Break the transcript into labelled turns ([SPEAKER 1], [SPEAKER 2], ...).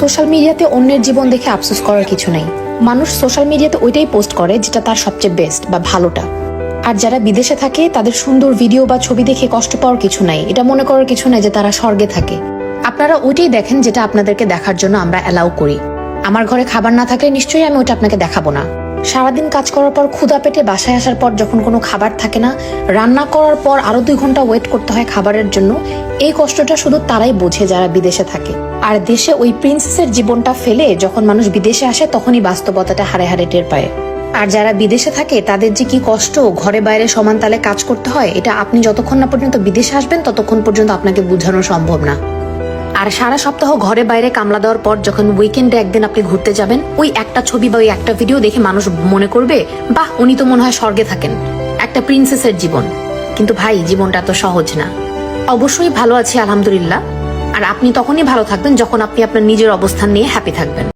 [SPEAKER 1] Social মিডিয়াতে অন্যের জীবন দেখে আফসোস করার কিছু নেই। মানুষ সোশ্যাল মিডিয়াতে ওইটাই পোস্ট করে যেটা তার সবচেয়ে বেস্ট বা ভালোটা। আর যারা বিদেশে থাকে, তাদের সুন্দর ভিডিও বা ছবি দেখে কষ্ট পাওয়ার কিছু নাই। এটা মনে করার কিছু নাই যে তারা স্বর্গে থাকে। আপনারা ওইটাই দেখেন যেটা আপনাদেরকে দেখার জন্য আমরা অ্যালাউ করি। আমার ঘরে খাবার না থাকলে নিশ্চয়ই আমি ওটা আপনাকে দেখাবো না। সারাদিন কাজ করার পর ক্ষুদা পেটে বাসায় আসার পর যখন কোনো খাবার থাকে না, রান্না করার পর আরও দুই ঘণ্টা ওয়েট করতে হয় খাবারের জন্য এই কষ্টটা শুধু তারাই বোঝে যারা বিদেশে থাকে। আর দেশে ওই প্রিন্সেসের জীবনটা ফেলে যখন মানুষ বিদেশে আসে, তখনই বাস্তবতাটা হারে হারে টের পায়। আর যারা বিদেশে থাকে, তাদের যে কি কষ্ট, ঘরে বাইরে সমান তালে কাজ করতে হয়, এটা আপনি যতক্ষণ না পর্যন্ত বিদেশে আসবেন, ততক্ষণ পর্যন্ত আপনাকে বোঝানো সম্ভব না। আর সারা সপ্তাহ ঘরে বাইরে কামলা দেওয়ার পর যখন উইকেন্ডে একদিন আপনি ঘুরতে যাবেন, ওই একটা ছবি বা ওই একটা ভিডিও দেখে মানুষ মনে করবে, বাহ, উনি তো মনে হয় স্বর্গে থাকেন। একটা প্রিন্সেসের জীবন। কিন্তু ভাই, জীবনটা তো সহজ না। অবশ্যই ভালো আছি, আলহামদুলিল্লাহ। আর আপনি তখনই ভালো থাকবেন যখন আপনি আপনার নিজের অবস্থান নিয়ে হ্যাপি থাকবেন।